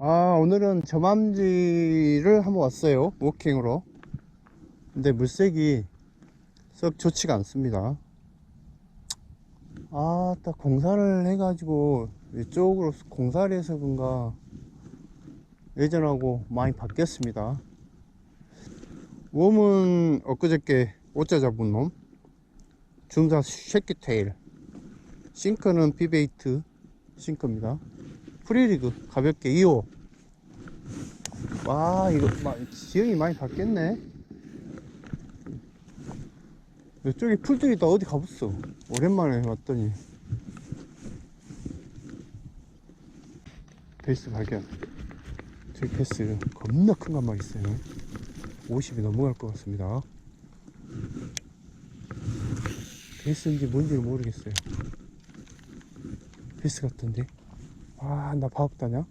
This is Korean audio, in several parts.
아 오늘은 저맘지를 한번 왔어요 워킹으로. 근데 물색이 썩 좋지가 않습니다. 아딱 공사를 해 가지고 이쪽으로 공사를 해서 그런가 예전하고 많이 바뀌었습니다. 웜은 엊그저께 오자 잡은 놈. 중사 쉐키테일. 싱크는 비베이트 싱크입니다 프리리그 가볍게 2호 와 이거 마, 지형이 많이 바뀌었네. 이쪽에 풀들이 다 어디 가봤어? 오랜만에 왔더니. 베이스 발견. 저기 베이스 겁나 큰 마리 있어요. 50이 넘어갈 것 같습니다. 베이스인지 뭔지를 모르겠어요. 베이스 같던데 아, 나 바업다냐?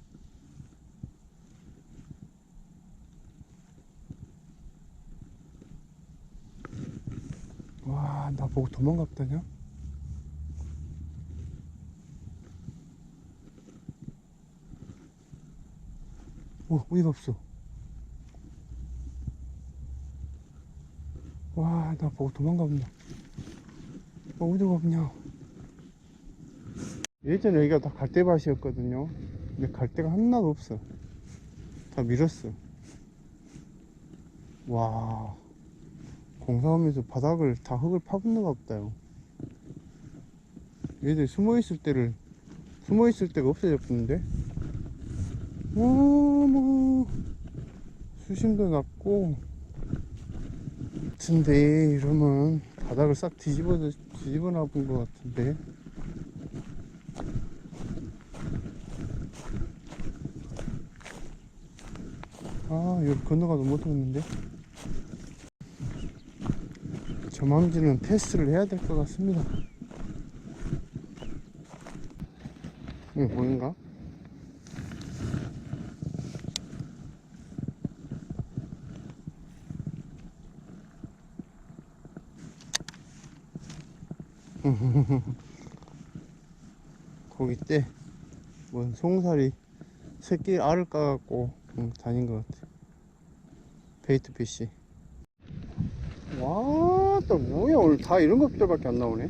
와, 나 보고 도망갔다냐? 오, 어이가 없어. 와, 나 보고 도망가봤냐? 어, 어디가 없냐? 예전에 여기가 다 갈대밭이었거든요. 근데 갈대가 하나도 없어. 다 밀었어. 와. 공사하면서 바닥을 다 흙을 파묻는가 보다요. 얘들 숨어있을 때를, 숨어있을 때가 없어졌는데? 너무 수심도 낮고, 같은데, 이러면 바닥을 싹 뒤집어, 뒤집어 놔본 것 같은데? 아 여기 건너가도 못하겠는데 저망지는 테스트를 해야 될 것 같습니다 이게 보인가? 거기 때 뭔 송사리 새끼 알을 까갖고 응, 다닌 것 같아. 베이트 피시. 와, 또 뭐야 오늘 다 이런 것들밖에 안 나오네.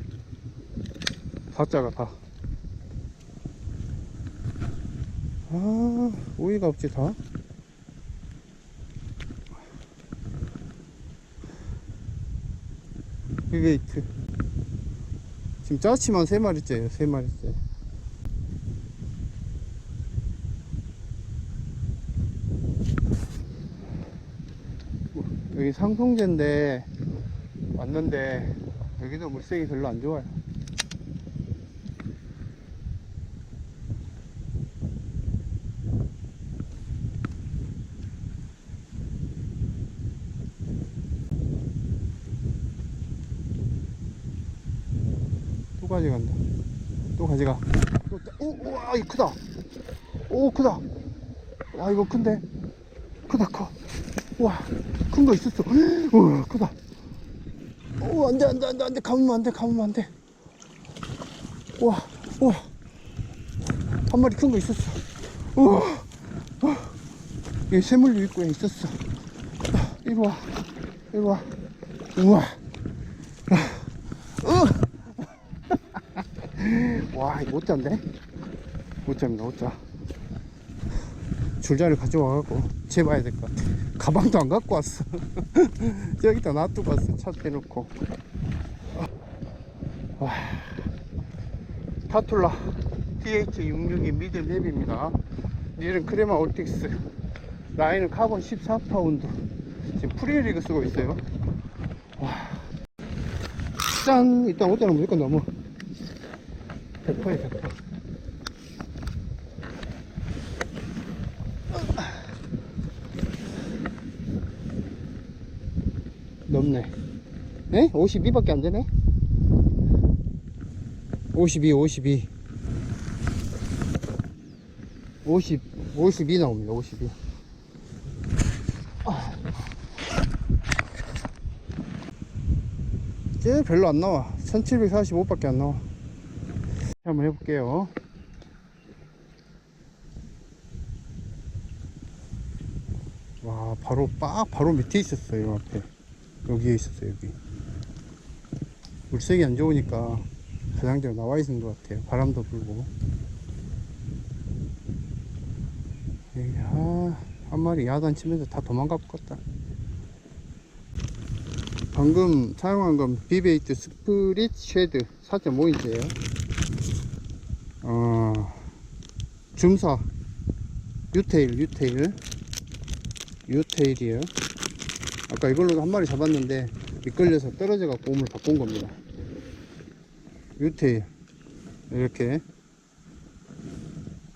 사자가 다. 아, 오이가 없지 다. 베이트. 지금 짜치만 세 마리째예요, 세 마리째. 여기 상송제인데 왔는데 여기도 물색이 별로 안 좋아요. 또 가져간다. 또 가져가. 또, 따- 오, 우와, 이 크다. 오, 크다. 와, 이거 큰데? 크다, 커. 와, 큰 거 있었어. 우와, 크다. 오, 안 돼, 안 돼, 안 돼, 안 돼. 감으면 안 돼, 감으면 안 돼. 우와, 우와. 한 마리 큰 거 있었어. 우와. 우와. 여기 새물류 입구에 있었어. 아, 이리 와. 이리 와. 우와. 아, 으. 와, 이거 못 잡네. 못 잡니다, 못 잡. 줄자를 가져와갖고 재봐야 될 것 같아. 가방도 안 갖고 왔어. 저기다 놔두고 왔어. 차 빼놓고. 와. 타툴라 TH662 미들 맵입니다. 니는 크레마 올틱스. 라인은 카본 14파운드. 지금 프리리그 쓰고 있어요. 와. 짠! 일단 오자는 무조건 넘어. 100%에 100%. 넘네. 에? 52밖에 안 되네? 52, 52. 50, 52 나옵니다, 52. 아. 쟤 별로 안 나와. 1745밖에 안 나와. 한번 해볼게요. 와 바로 빡 바로 밑에 있었어요 앞에 여기에 있었어요 여기. 물색이 안 좋으니까 가장자가 나와 있는 것 같아요. 바람도 불고. 아, 한 마리 야단 치면서 다 도망가 버렸다. 방금 사용한 건 비베이트 스프릿 쉐드 4.5인치예요. 어, 줌사. 유테일 유테일. 유테일이에요 아까 이걸로도 한 마리 잡았는데 미끌려서 떨어져 갖고 몸을 바꾼 겁니다. 유테일 이렇게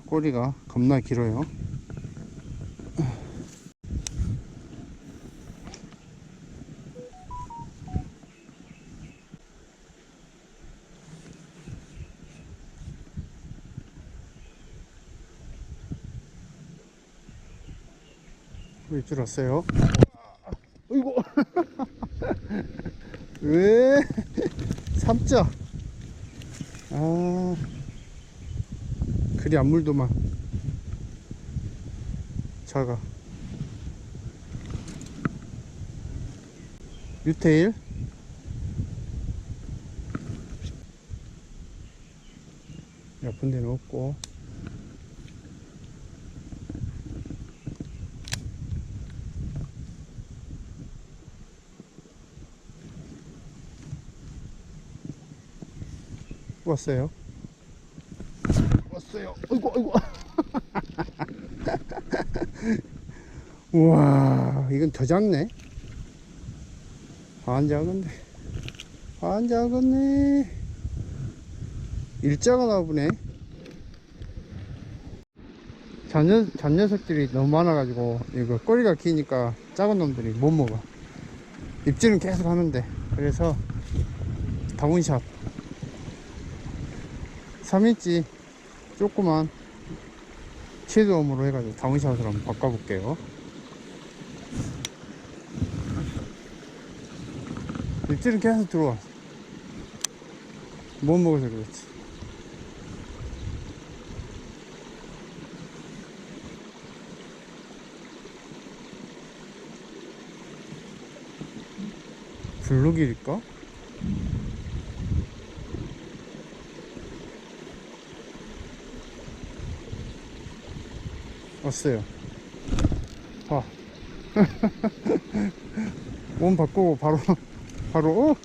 꼬리가 겁나 길어요. 왜줄 왔어요? 어이구 왜? 삼자. 아. 그리 안 물도만 작아. 유테일? 옆은 데는 없고 왔어요. 왔어요. 아이고, 아이고. 우와, 이건 더 작네. 안 작은데. 안 작았네. 일자가 나보네. 잔녀, 잔녀석들이 너무 많아가지고, 이거 꼬리가 기니까 작은 놈들이 못 먹어. 입질은 계속 하는데. 그래서, 다운샷. 3인치 조그만 섀도움으로 해가지고 다운샷으로 한번 바꿔볼게요. 입질은 계속 들어와. 못 먹어서 그렇지. 블루길일까? 왔어요. 봐. 몸 바꾸고 바로, 바로, 어?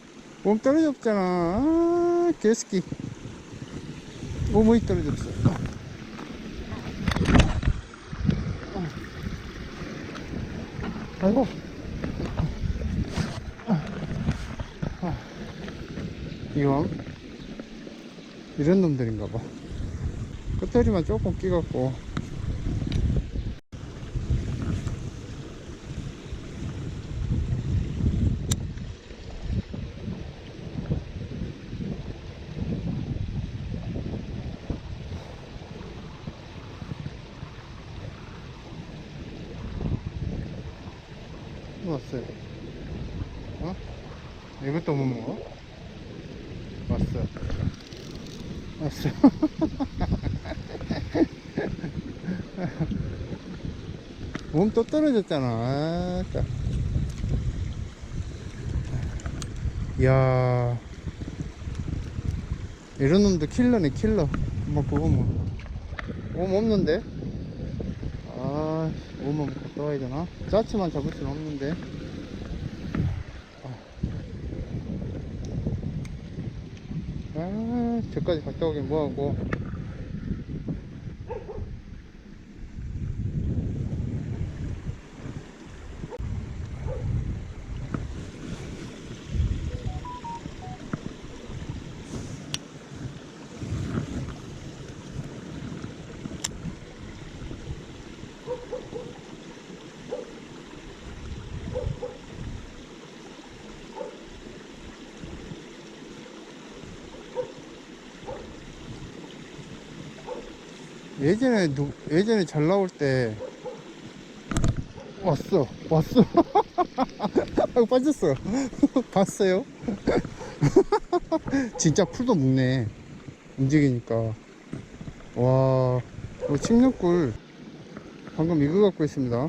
몸 떨어졌잖아. 아, 개새끼. 몸이 떨어졌어. 아이고. 이왕 이런 놈들인가 봐. 끝다리만 조금 끼갖고 왔어요. 어? 이것도 못 먹어? 왔어. 왔어. 몸 또 떨어졌잖아. 아따. 이야. 이런 놈도 킬러네, 킬러. 뭐, 그거 뭐. 몸 없는데? 아, 몸은 갔다 와야 되나? 짜치만 잡을 수는 없는데. 아, 저까지 갔다 오긴 뭐하고. 예전에 누, 예전에 잘 나올 때 왔어 왔어. 아이고 빠졌어. 봤어요? 진짜 풀도 묵네 움직이니까. 와 칡력꿀 방금 이거 갖고 있습니다.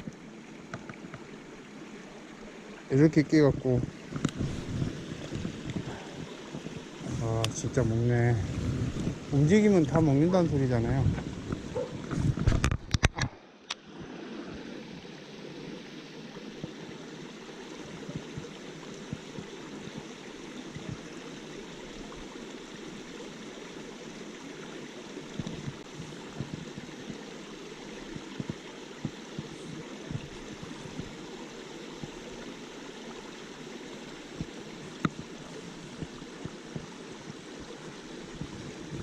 이렇게 끼갖고. 아 진짜 먹네. 움직이면 다 먹는다는 소리잖아요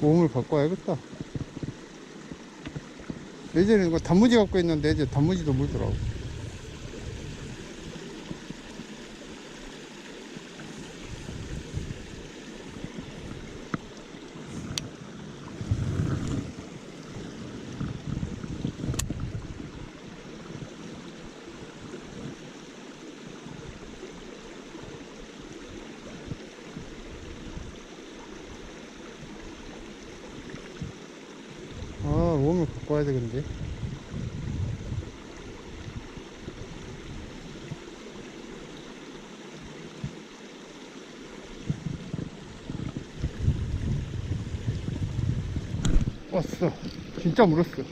몸을 바꿔야겠다. 예전에 그 단무지 갖고 있는데 이제 단무지도 물더라고 아 몸을 바꿔야 되겠는데. 왔어. 진짜 물었어.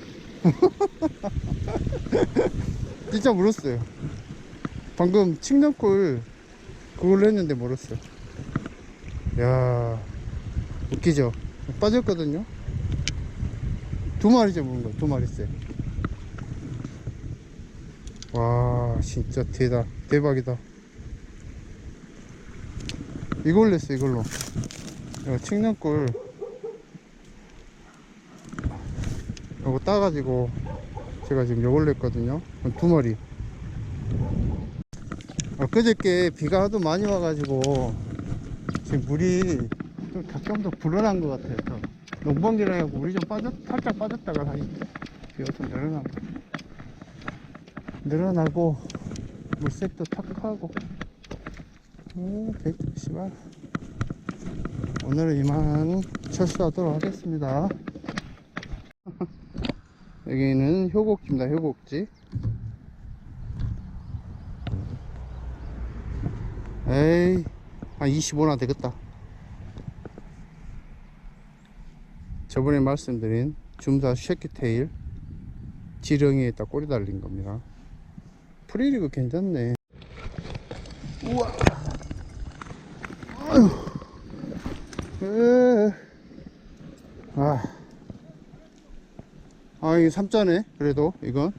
진짜 물었어요. 방금 칡남골 그걸로 했는데 물었어. 야 웃기죠? 빠졌거든요 두 마리째 먹은 거야, 두 마리째. 와, 진짜 대다, 대박이다. 이걸로 했어, 이걸로. 이거 칡년꿀. 이거 따가지고, 제가 지금 이걸로 했거든요. 두 마리. 아, 그저께 비가 하도 많이 와가지고, 지금 물이 좀더 불어난 것 같아요. 저. 농번기라 해갖고 물이 좀 빠졌, 살짝 빠졌다가 다시 비가 좀 늘어나고. 늘어나고 물색도 탁하고. 오 베이트 씨발 오늘은 이만 철수하도록 하겠습니다. 여기는 효곡지입니다 효곡지 에이 한 25나 되겠다 저번에 말씀드린 줌사 쉐키테일 지렁이에다 꼬리 달린 겁니다. 프리리그 괜찮네. 우와. 에. 아. 아 이게 삼자네 그래도 이건.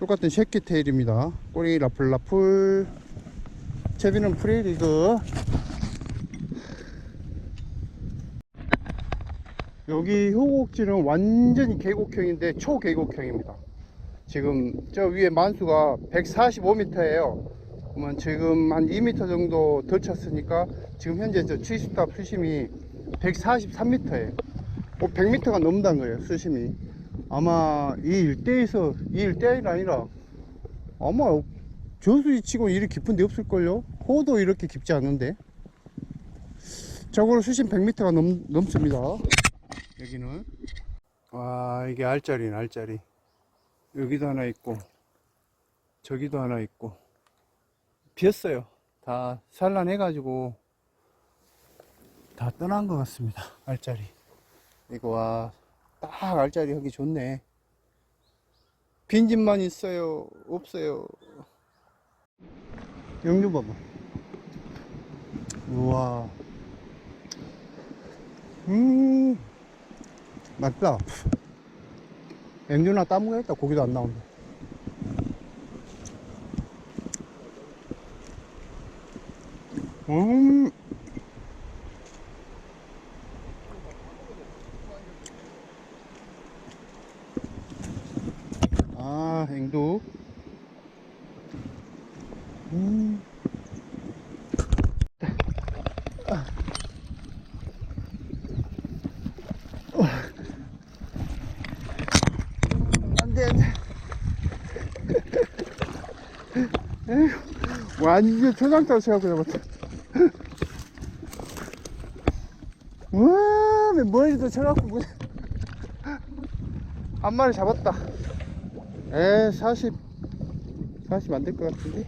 똑같은 쉐키테일입니다. 꼬리 라플라플. 채비는 프리리그 여기 효곡지는 완전히 계곡형인데 초계곡형입니다. 지금 저 위에 만수가 145m예요. 그러면 지금 한 2m 정도 덜 찼으니까 지금 현재 저 70타 수심이 143m예요. 100m가 넘는다는 거예요, 수심이. 아마 이 일대에서, 이 일대가 아니라 아마 저수지 치고 이리 깊은 데 없을걸요? 호도 이렇게 깊지 않은데. 저거로 수심 100m가 넘, 넘습니다. 여기는. 와 이게 알짜리네 알짜리. 여기도 하나 있고 저기도 하나 있고. 비었어요. 다 산란해 가지고 다 떠난 것 같습니다 알짜리. 이거 와 딱 알짜리 하기 좋네. 빈집만 있어요 없어요? 영유 봐봐. 우와. 음 맛있다. 앵두나 따먹겠다. 고기도 안 나온다. 음. 아, 앵두. 음. 안 돼, 안 돼. 에휴, 완전 초장타로 생각해 봤다. 와, 왜 머리도 쳐갖고, 뭐. 한 마리 잡았다. 에, 40, 40 안 될 것 같은데?